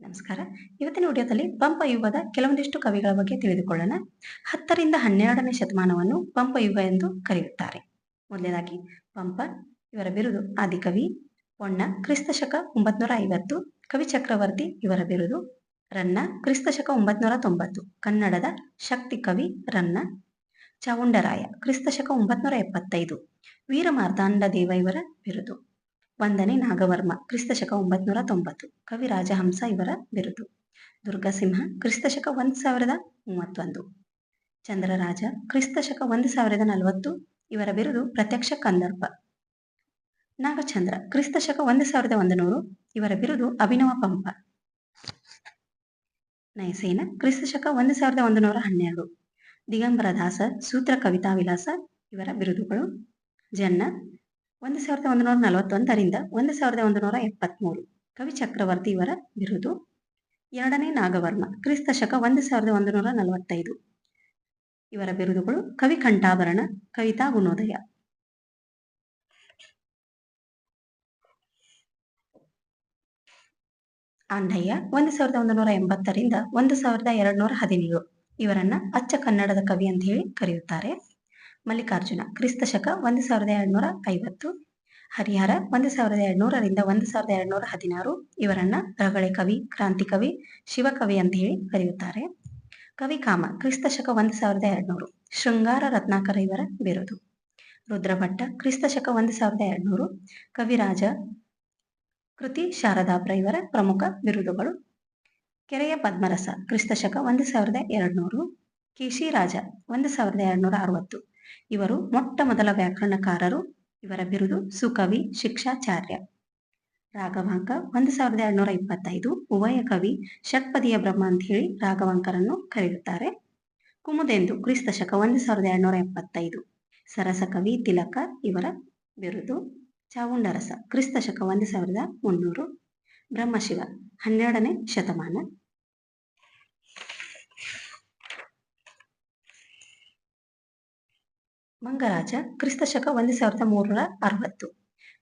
ನಮಸ್ಕಾರ. ಇವತ್ತಿನ ವಿಡಿಯೋದಲ್ಲಿ ಪಂಪ ಯುಗದ ಕೆಲವೊಂದಿಷ್ಟು ಕವಿಗಳ ಬಗ್ಗೆ ತಿಳಿದುಕೊಳ್ಳೋಣ. ಹತ್ತರಿಂದ ಹನ್ನೆರಡನೇ ಶತಮಾನವನ್ನು ಪಂಪ ಯುಗ ಎಂದು ಕರೆಯುತ್ತಾರೆ. ಮೊದಲನೇದಾಗಿ ಪಂಪ, ಇವರ ಬಿರುದು ಆದಿಕವಿ. ಪೊಣ್ಣ ಕ್ರಿಸ್ತಶಕ ಒಂಬತ್ನೂರ ಐವತ್ತು. ಕವಿ ಚಕ್ರವರ್ತಿ, ಇವರ ಬಿರುದು ರನ್ನ, ಕ್ರಿಸ್ತಶಕ ಒಂಬತ್ನೂರ ತೊಂಬತ್ತು. ಕನ್ನಡದ ಶಕ್ತಿ ಕವಿ ರನ್ನ. ಚಾವುಂಡರಾಯ ಕ್ರಿಸ್ತಶಕ ಒಂಬತ್ನೂರ ಎಪ್ಪತ್ತೈದು. ವೀರ ಮಾರ್ತಾಂಡ ದೇವ ಇವರ ಬಿರುದು. ವಂದನೆ ನಾಗವರ್ಮ, ಕ್ರಿಸ್ತಶಕ ಒಂಬತ್ನೂರ ತೊಂಬತ್ತು. ಕವಿ ರಾಜಹಂಸ ಇವರ ಬಿರುದು. ದುರ್ಗಸಿಂಹ, ಕ್ರಿಸ್ತಶಕ ಒಂದು ಸಾವಿರದ ಮೂವತ್ತೊಂದು. ಚಂದ್ರರಾಜ, ಕ್ರಿಸ್ತಶಕ ಒಂದು ಸಾವಿರದ ನಲವತ್ತು. ಇವರ ಬಿರುದು ಪ್ರತ್ಯಕ್ಷ ಕಂದರ್ಪ. ನಾಗಚಂದ್ರ, ಕ್ರಿಸ್ತಶಕ ಒಂದು ಸಾವಿರದ ಒಂದು ನೂರು ಇವರ ಬಿರುದು ಅಭಿನವ ಪಂಪ. ನಯಸೇನ, ಕ್ರಿಸ್ತಶಕ ಒಂದು ಸಾವಿರದ ಒಂದು ನೂರ ಹನ್ನೆರಡು. ದಿಗಂಬರ ದಾಸ ಸೂತ್ರ ಕವಿತಾ ವಿಲಾಸ. ಇವರ ಬಿರುದುಗಳು. ಜನ್ನ ಒಂದು ಸಾವಿರದ ಒಂದುನೂರ ನಲವತ್ತೊಂದರಿಂದ ಒಂದು ಸಾವಿರದ ಒಂದುನೂರ ಎಪ್ಪತ್ತ್ಮೂರು ಕವಿ ಚಕ್ರವರ್ತಿ ಇವರ ಬಿರುದು. ಎರಡನೇ ನಾಗವರ್ಮ ಕ್ರಿಸ್ತ ಶಕ ಒಂದು ಸಾವಿರದ ಒಂದುನೂರ ನಲವತ್ತೈದು ಇವರ ಬಿರುದುಗಳು ಕವಿ ಕಂಠಾಭರಣ, ಕವಿತಾ ಗುಣೋದಯ. ಆಂಡಯ್ಯ ಒಂದು ಸಾವಿರದ ಒಂದುನೂರ ಎಂಬತ್ತರಿಂದ ಒಂದು ಸಾವಿರದ ಎರಡುನೂರ ಹದಿನೇಳು ಇವರನ್ನ ಅಚ್ಚ ಕನ್ನಡದ ಕವಿ ಅಂತ ಹೇಳಿ ಕರೆಯುತ್ತಾರೆ. ಮಲ್ಲಿಕಾರ್ಜುನ, ಕ್ರಿಸ್ತ ಶಕ ಒಂದು ಸಾವಿರದ ಎರಡುನೂರ ಐವತ್ತು, ಹರಿಹರ ಒಂದು ಸಾವಿರದ ಎರಡುನೂರರಿಂದ ಒಂದು ಸಾವಿರದ ಎರಡುನೂರ ಹದಿನಾರು, ಇವರನ್ನ ರಗಳೆ ಕವಿ, ಕ್ರಾಂತಿ ಕವಿ ಶಿವಕವಿ ಅಂತ ಹೇಳಿ ಕರೆಯುತ್ತಾರೆ. ಕವಿ ಕಾಮ, ಕ್ರಿಸ್ತ ಶಕ ಒಂದು ಸಾವಿರದ ಎರಡುನೂರು, ಶೃಂಗಾರ ರತ್ನಾಕರ ಇವರ ಬಿರುದು. ರುದ್ರಭಟ್ಟ, ಕ್ರಿಸ್ತ ಶಕ ಒಂದು ಸಾವಿರದ ಎರಡುನೂರು, ಕವಿರಾಜ ಕೃತಿ ಶಾರದಾಬ್ರ ಇವರ ಪ್ರಮುಖ ಬಿರುದುಗಳು. ಕೆರೆಯ ಪದ್ಮರಸ, ಕ್ರಿಸ್ತ ಶಕ ಒಂದು ಸಾವಿರದ ಎರಡ್ನೂರು ಕೇಶಿರಾಜ ಒಂದು ಸಾವಿರದ ಎರಡುನೂರ ಅರವತ್ತು ಇವರು ಮೊಟ್ಟ ಮೊದಲ ವ್ಯಾಕರಣಕಾರರು, ಇವರ ಬಿರುದು ಸುಕವಿ, ಶಿಕ್ಷಾಚಾರ್ಯ. ರಾಘವಾಂಕ ಒಂದು ಸಾವಿರದ ಎರಡ್ನೂರ ಇಪ್ಪತ್ತೈದು, ಉಭಯ ಕವಿ ಷಟ್ಪದಿಯ ಬ್ರಹ್ಮ ಅಂತ ಹೇಳಿ ರಾಘವಾಂಕರನ್ನು ಕರೆಯುತ್ತಾರೆ. ಕುಮುದೆಂದು ಕ್ರಿಸ್ತ ಶಕ ಒಂದು ಸಾವಿರದ ಎರಡ್ನೂರ ಎಪ್ಪತ್ತೈದು. ಸರಸ ಕವಿ ತಿಲಕ ಇವರ ಬಿರುದು. ಚಾವುಂಡರಸ ಕ್ರಿಸ್ತಶಕ ಒಂದು ಸಾವಿರದ ಮುನ್ನೂರು. ಬ್ರಹ್ಮಶಿವ ಹನ್ನೆರಡನೇ ಶತಮಾನ. ಮಂಗರಾಜ ಕ್ರಿಸ್ತ ಶಕ ಒಂದು ಸಾವಿರದ ಮೂರರ ಅರವತ್ತು.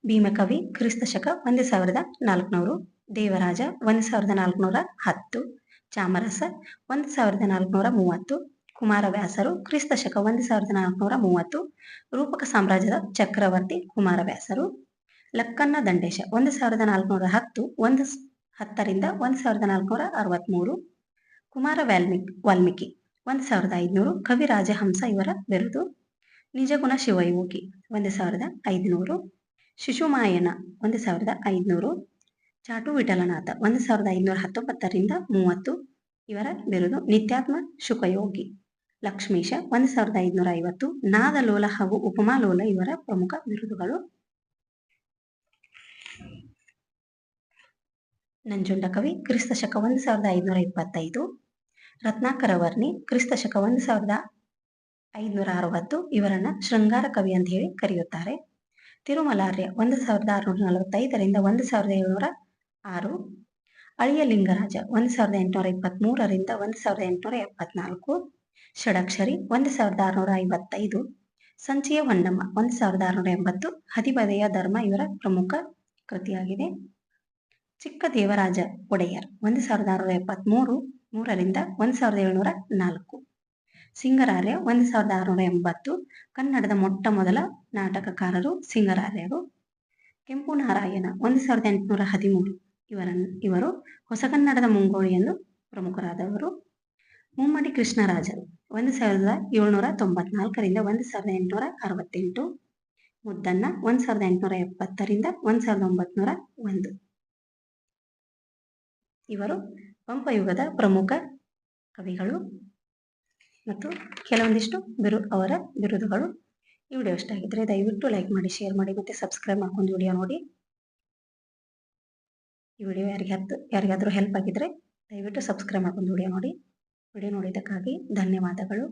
ಭೀಮಕವಿ ಕ್ರಿಸ್ತ ಶಕ ಒಂದು ಸಾವಿರದ ನಾಲ್ಕುನೂರು. ದೇವರಾಜ ಒಂದು ಸಾವಿರದ ನಾಲ್ಕುನೂರ ಹತ್ತು. ಚಾಮರಸ ಒಂದು ಸಾವಿರದ ನಾಲ್ಕುನೂರ ಮೂವತ್ತು. ಕುಮಾರವ್ಯಾಸರು ಕ್ರಿಸ್ತ ಶಕ ಒಂದು ಸಾವಿರದ ನಾಲ್ಕುನೂರ ಮೂವತ್ತು. ರೂಪಕ ಸಾಮ್ರಾಜ್ಯದ ಚಕ್ರವರ್ತಿ ಕುಮಾರವ್ಯಾಸರು. ಲಕ್ಕನ್ನ ದಂಡೇಶ ಒಂದು ಸಾವಿರದ ನಾಲ್ಕುನೂರ ಹತ್ತು. ಒಂದು ಹತ್ತರಿಂದ ಒಂದು ಸಾವಿರದ ನಾಲ್ಕುನೂರ ಅರವತ್ತ್ಮೂರು ಕುಮಾರ ವಾಲ್ಮೀಕಿ ವಾಲ್ಮೀಕಿ ಒಂದು ಸಾವಿರದ ಐದುನೂರು. ಕವಿ ರಾಜಹಂಸ ಇವರ ಬಿರುದು. ನಿಜಗುಣ ಶಿವಯೋಗಿ, ಒಂದು ಸಾವಿರದ ಐದುನೂರು. ಶಿಶುಮಾಯನ, ಒಂದು ಸಾವಿರದ ಐದುನೂರು. ಚಾಟು ವಿಠಲನಾಥ ಒಂದು ಸಾವಿರದ ಐದುನೂರ ಹತ್ತೊಂಬತ್ತರಿಂದ ಮೂವತ್ತು. ಇವರ ಬಿರುದು ನಿತ್ಯಾತ್ಮ ಶುಕಯೋಗಿ. ಲಕ್ಷ್ಮೀಶ, ಒಂದು ಸಾವಿರದ ಐದುನೂರ ಐವತ್ತು. ನಾದಲೋಲ ಹಾಗೂ ಉಪಮಾಲೋಲ ಇವರ ಪ್ರಮುಖ ಬಿರುದುಗಳು. ನಂಜುಂಡ ಕವಿ ಕ್ರಿಸ್ತ ಶಕ ಒಂದು ಸಾವಿರದ ಐದುನೂರ ಇಪ್ಪತ್ತೈದು. ರತ್ನಾಕರ ವರ್ಣಿ ಕ್ರಿಸ್ತ ಶಕ ಒಂದು ಸಾವಿರದ ಐದುನೂರ ಅರವತ್ತು ಇವರನ್ನ ಶೃಂಗಾರ ಕವಿ ಅಂತ ಹೇಳಿ ಕರೆಯುತ್ತಾರೆ. ತಿರುಮಲಾರ್ಯ ಒಂದು ಸಾವಿರದ ಆರುನೂರ ನಲವತ್ತೈದರಿಂದ ಒಂದು ಸಾವಿರದ ಏಳುನೂರ ಆರು. ಅಳಿಯ ಲಿಂಗರಾಜ ಒಂದು ಸಾವಿರದ ಎಂಟುನೂರ ಇಪ್ಪತ್ತ್ಮೂರರಿಂದ ಒಂದು ಸಾವಿರದ ಎಂಟುನೂರ ಎಪ್ಪತ್ನಾಲ್ಕು. ಷಡಕ್ಷರಿ ಒಂದು ಸಾವಿರದ ಆರುನೂರ ಐವತ್ತೈದು. ಸಂಚಿಯ ಹೊನ್ನಮ್ಮ ಒಂದು ಸಾವಿರದ ಆರುನೂರ ಎಂಬತ್ತು. ಹದಿಬದೆಯ ಧರ್ಮ ಇವರ ಪ್ರಮುಖ ಕೃತಿಯಾಗಿದೆ. ಚಿಕ್ಕ ದೇವರಾಜ ಒಡೆಯರ್ ಒಂದು ಸಾವಿರದ ಆರುನೂರ ಎಪ್ಪತ್ತ್ಮೂರು ಮೂರರಿಂದ ಒಂದು ಸಾವಿರದ ಏಳುನೂರ ನಾಲ್ಕು. ಸಿಂಗರಾರ್ಯ ಒಂದು ಸಾವಿರದ ಆರುನೂರ ಎಂಬತ್ತು, ಕನ್ನಡದ ಮೊಟ್ಟ ಮೊದಲ ನಾಟಕಕಾರರು ಸಿಂಗರಾರ್ಯರು. ಕೆಂಪು ನಾರಾಯಣ ಒಂದು ಸಾವಿರದ ಎಂಟುನೂರ ಹದಿಮೂರು ಇವರನ್ನು ಇವರು ಹೊಸಗನ್ನಡದ ಮುಂಗೋಳಿ ಎಂದು ಪ್ರಮುಖರಾದವರು. ಮುಮ್ಮಡಿ ಕೃಷ್ಣರಾಜರು, ಒಂದು ಸಾವಿರದ ಏಳ್ನೂರ ತೊಂಬತ್ನಾಲ್ಕರಿಂದ ಒಂದು ಸಾವಿರದ ಎಂಟುನೂರ ಅರವತ್ತೆಂಟು. ಮುದ್ದಣ್ಣ, ಒಂದು ಸಾವಿರದ ಎಂಟುನೂರ ಎಪ್ಪತ್ತರಿಂದ ಒಂದು ಸಾವಿರದ ಒಂಬತ್ನೂರ ಒಂದು. ಇವರು ಪಂಪಯುಗದ ಪ್ರಮುಖ ಕವಿಗಳು. ಮತ್ತು ಕೆಲವೊಂದಿಷ್ಟು ಬಿರು, ಅವರ ಬಿರುದುಗಳು ಈ ವಿಡಿಯೋ ಇಷ್ಟ ಆಗಿದ್ರೆ ದಯವಿಟ್ಟು ಲೈಕ್ ಮಾಡಿ ಶೇರ್ ಮಾಡಿ, ಮತ್ತು ಸಬ್ಸ್ಕ್ರೈಬ್ ಮಾಡ್ಕೊಂಡು ವಿಡಿಯೋ ನೋಡಿ. ಈ ವಿಡಿಯೋ ಯಾರಿಗಾದ್ರು ಯಾರಿಗಾದರೂ ಹೆಲ್ಪ್ ಆಗಿದ್ರೆ ದಯವಿಟ್ಟು ಸಬ್ಸ್ಕ್ರೈಬ್ ಮಾಡ್ಕೊಂಡು ವಿಡಿಯೋ ನೋಡಿ. ವಿಡಿಯೋ ನೋಡಿದ್ದಕ್ಕಾಗಿ ಧನ್ಯವಾದಗಳು.